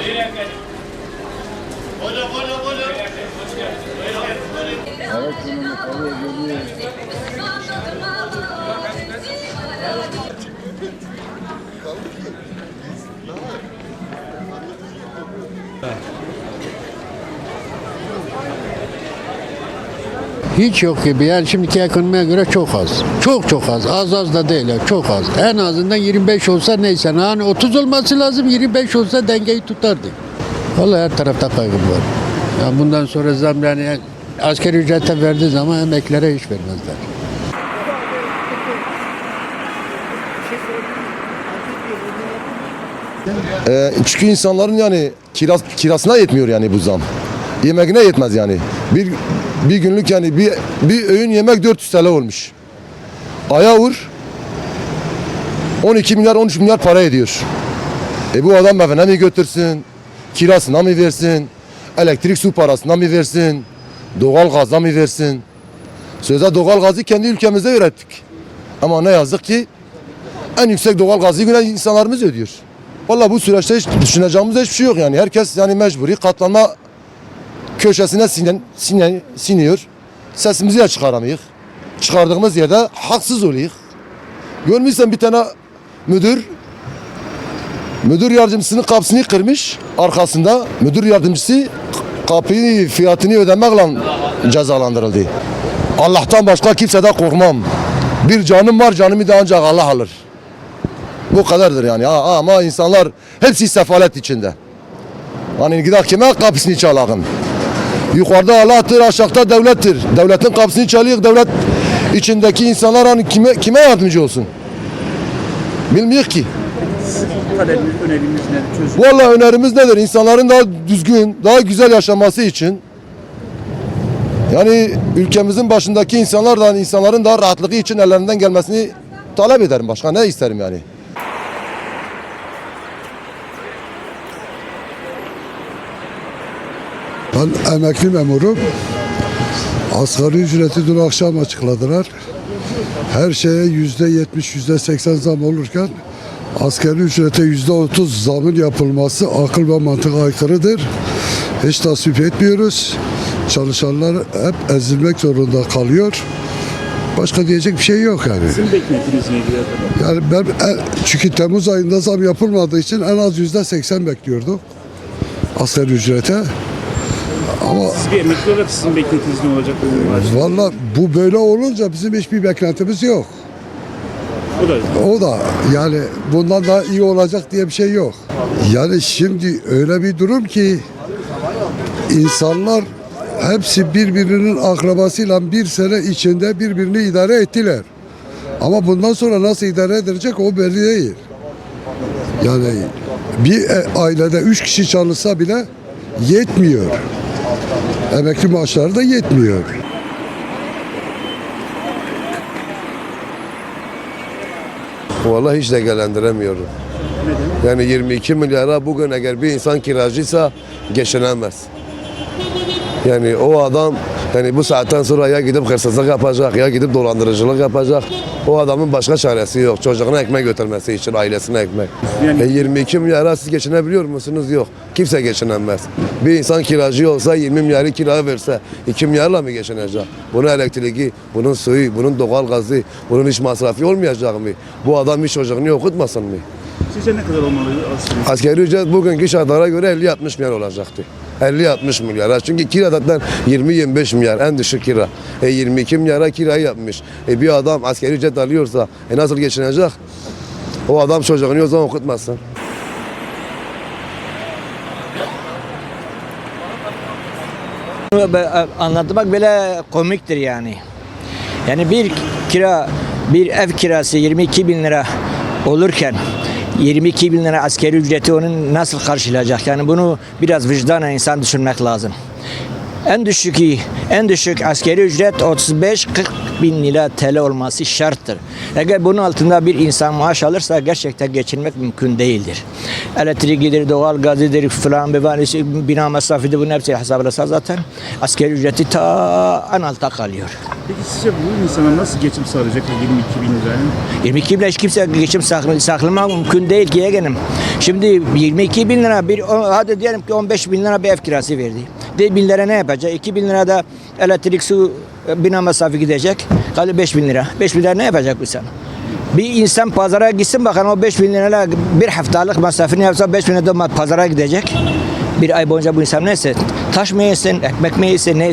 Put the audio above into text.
Buyurun efendim. Buyurun efendim. Hiç yok gibi. Yani şimdiki ekonomiye göre çok az. Çok çok az. Az az da değil. Çok az. En azından 25 olsa neyse. Yani 30 olması lazım. 25 olsa dengeyi tutardı. Vallahi her tarafta kaygı var. Yani bundan sonra zam yani askeri ücrete verdiği zaman emeklere hiç vermezler. Ee, çünkü insanların yani kiras, kirasına yetmiyor yani bu zam. Yemeğine yetmez yani. Bir bir günlük yani bir bir öğün yemek 400 TL olmuş. Aya vur 12 milyar 13 milyar para ediyor. E bu adam evine mi götürsün? Kirasına mı versin? Elektrik su parasına mı versin? Doğal gaza mı versin? Sözde doğal gazı kendi ülkemizde ürettik. Ama ne yazık ki en yüksek doğal gazı yine insanlarımız ödüyor. Valla bu süreçte hiç düşüneceğimiz hiçbir şey yok yani. Herkes yani mecburi katlanma köşesine sinen, sinen, siniyor. Sesimizi de çıkaramıyoruz. Çıkardığımız yerde haksız oluyoruz. Görmüşsen bir tane müdür müdür yardımcısının kapısını kırmış arkasında müdür yardımcısı kapıyı fiyatını ödemekle cezalandırıldı. Allah'tan başka kimseden korkmam. Bir canım var canımı da ancak Allah alır. Bu kadardır yani. Ama insanlar hepsi sefalet içinde. Hani gidelim kime kapısını çalalım. Yukarıda Allah'tır, aşağıda devlettir. Devletin kapısını çalıyor, devlet içindeki insanlar hani kime kime yardımcı olsun? Bilmiyor ki. Talebiniz, öneriniz ne? Çözüm. Vallahi önerimiz nedir? İnsanların daha düzgün, daha güzel yaşaması için. Yani ülkemizin başındaki insanlar da insanların daha rahatlığı için ellerinden gelmesini talep ederim. Başka ne isterim yani? Ben emekli memurum. Asgari ücreti dün akşam açıkladılar. Her şeye yüzde yetmiş, yüzde seksen zam olurken asgari ücrete yüzde otuz zamın yapılması akıl ve mantık aykırıdır. Hiç tasvip etmiyoruz. Çalışanlar hep ezilmek zorunda kalıyor. Başka diyecek bir şey yok yani. Sizin beklentiniz neydi ya? Yani ben e, çünkü Temmuz ayında zam yapılmadığı için en az yüzde seksen bekliyorduk asgari ücrete. Ama Siz bir emekli olarak sizin beklentiniz ne olacak? Valla bu böyle olunca bizim hiçbir beklentimiz yok. O da O da yani bundan daha iyi olacak diye bir şey yok. Yani şimdi öyle bir durum ki insanlar hepsi birbirinin akrabasıyla bir sene içinde birbirini idare ettiler. Ama bundan sonra nasıl idare edilecek o belli değil. Yani bir e- ailede üç kişi çalışsa bile yetmiyor. Emekli maaşları da yetmiyor. Vallahi hiç değerlendiremiyorum. Yani 22 milyara bugün eğer bir insan kiracıysa geçinemez. Yani o adam yani bu saatten sonra ya gidip hırsızlık yapacak ya gidip dolandırıcılık yapacak. O adamın başka çaresi yok. Çocuğuna ekmek götürmesi için ailesine ekmek. Yani- E 22 milyara siz geçinebiliyor musunuz? Yok. Kimse geçinemez. Bir insan kiracı olsa 20 milyarı kiraya verse 2 milyarla mı geçinecek? Bunun elektriği, bunun suyu, bunun doğal gazı, bunun iş masrafı olmayacak mı? Bu adam hiç çocuğunu okutmasın mı? sizce ne kadar olmalı? Asgari ücret bugünkü şartlara göre 50-60 milyar olacaktı. 50-60 milyar. Çünkü kiradan 20-25 milyar en düşük kira. E 22 milyara kirayı yapmış. E bir adam asgari ücret alıyorsa e nasıl geçinecek? O adam çocuğunu o zaman okutmasın. Be- anlatmak bile komiktir yani. Yani bir kira, bir ev kirası 22 bin lira olurken 22 bin lira askeri ücreti onun nasıl karşılayacak? Yani bunu biraz vicdana insan düşünmek lazım. En düşük en düşük askeri ücret 35-40 bin lira TL olması şarttır. Eğer bunun altında bir insan maaş alırsa gerçekten geçinmek mümkün değildir. Elektriğidir, doğal gazıdır, falan bevanesi, bina masrafıdır bunun hepsi hesaplarsa zaten askeri ücreti ta en alta kalıyor. Peki sizce bu insana nasıl geçim sağlayacak bu 22 bin lirayla? 22 bin hiç kimse geçim saklı, saklamak mümkün değil ki yeğenim. Şimdi 22 bin lira bir hadi diyelim ki 15 bin lira bir ev kirası verdi. De bin lira ne yapacak? 2 bin lira da elektrik su bina masrafı gidecek. Kaldı 5 bin lira. 5 bin lira ne yapacak bu insan? Bir insan pazara gitsin bakalım o 5 bin lirayla bir haftalık masrafını yapsa 5 bin lira pazara gidecek. Bir ay boyunca bu insan ne yesin? Taş mı yesin, ekmek mi yesin, ne?